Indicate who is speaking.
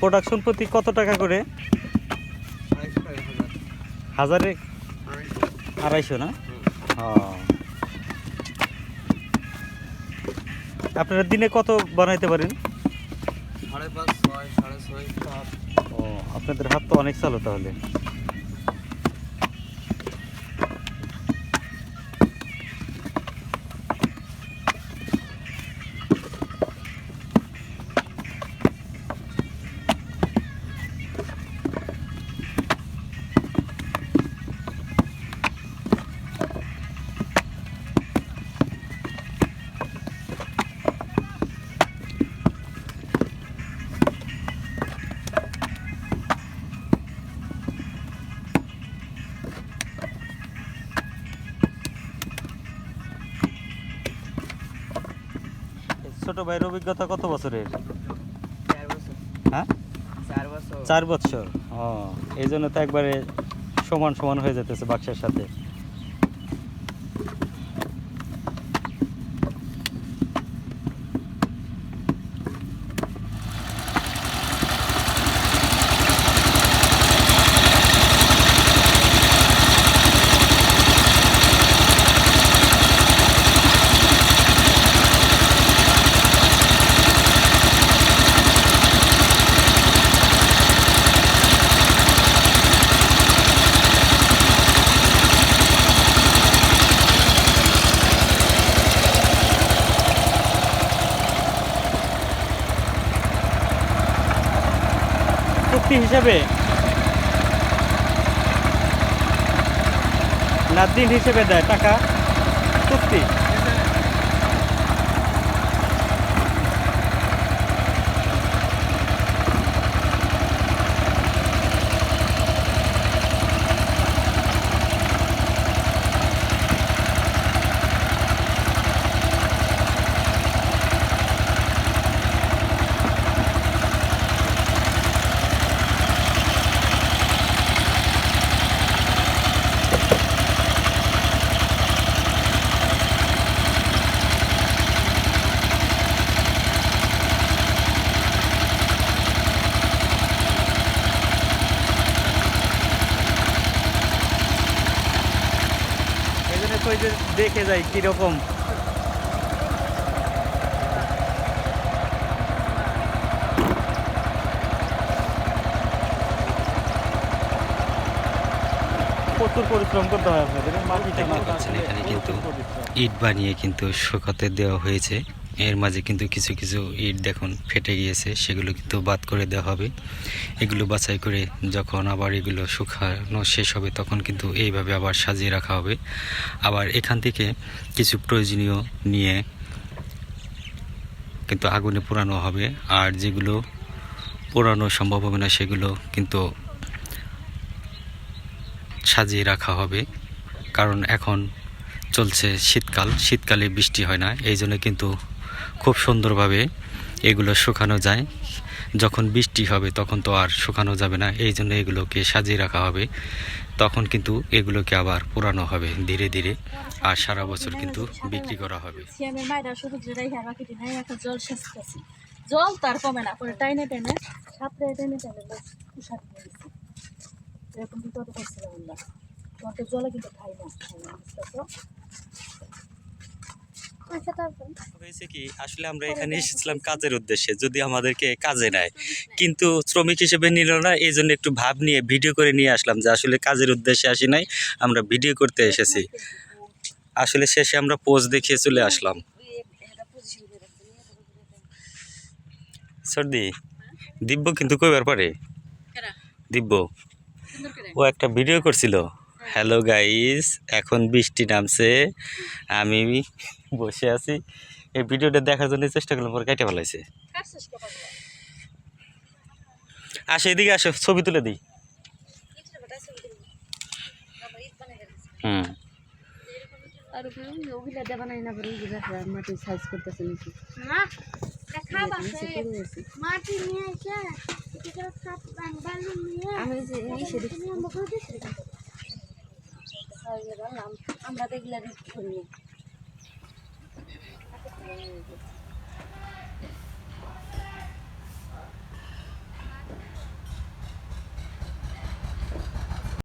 Speaker 1: Production প্রতি কত টাকা করে?
Speaker 2: হাজার আড়াইশো
Speaker 1: না? আপনারা দিনে কত বানাইতে পারেন? ও আপনাদের হাত তো অনেক চালো তাহলে। ছোট ভাইয়ের অভিজ্ঞতা কত বছরের?
Speaker 2: চার বছর।
Speaker 1: হ্যাঁ?
Speaker 2: চার বছর।
Speaker 1: ও এই জন্য তো একবারে সমান সমান হয়ে যেতেছে বাক্সের সাথে চুক্তি হিসেবে? না দিন হিসেবে দেয় টাকা চুক্তি এই জন্য কই যে দেখে যাই কীরকম। প্রচুর পরিশ্রম করতে হয় আপনাদের
Speaker 3: এখানে কিন্তু ইট বানিয়ে কিন্তু শুকাতে দেওয়া হয়েছে। এর মাঝে কিন্তু কিছু কিছু ইট দেখুন ফেটে গিয়েছে, সেগুলো কিন্তু বাদ করে দেওয়া হবে। এগুলো বাছাই করে যখন আবার এগুলো শুকানো শেষ হবে, তখন কিন্তু এইভাবে আবার সাজিয়ে রাখা হবে। আবার এখান থেকে কিছু প্রয়োজনীয় নিয়ে কিন্তু আগুনে পোড়ানো হবে, আর যেগুলো পোড়ানো সম্ভব হবে না, সেগুলো কিন্তু সাজিয়ে রাখা হবে। কারণ এখন চলছে শীতকাল, শীতকালে বৃষ্টি হয় না এই জন্য কিন্তু খুব সুন্দরভাবে এগুলো শুকানো যায়। যখন বৃষ্টি হবে তখন তো আর শুকানো যাবে না, এই জন্য এগুলোকে সাজিয়ে রাখা হবে। তখন কিন্তু এগুলোকে আবার পুরানো হবে ধীরে ধীরে আর সারা বছর কিন্তু বিক্রি করা হবে।
Speaker 4: জল কমে না, পরে টাইনে টাইনে সাপড়ে টাইনে টাইনে এরকম করছিলাম জলে কিন্তু খাই না খাই না বুঝতেছো আচ্ছা তারপর
Speaker 1: হয়েছে কি আসলে আমরা এখানে এসেছিলাম কাজের উদ্দেশ্যে যদি আমাদেরকে কাজে নেয়। কিন্তু শ্রমিক হিসেবে নিল না এই জন্য একটু ভাব নিয়ে ভিডিও করে নিয়ে আসলাম যে আসলে কাজের উদ্দেশ্যে আসি নাই আমরা ভিডিও করতে এসেছি। আসলে শেষে আমরা পোজ দেখিয়ে চলে আসলাম। সর্দি? দিব্য কিন্তু কইবার পারে? দিব্য। ও একটা ভিডিও করছিল। হ্যালো গাইস এখন বৃষ্টি নামছে। আমি বসে আছি। এই ভিডিওটা দেখার জন্য চেষ্টা করলাম পরে কেটে ফেলাইছে আসো এদিকে আসো ছবি তুলে দিই। হুম।
Speaker 4: আমি যে
Speaker 5: তো
Speaker 4: আমরা দেখলে করি।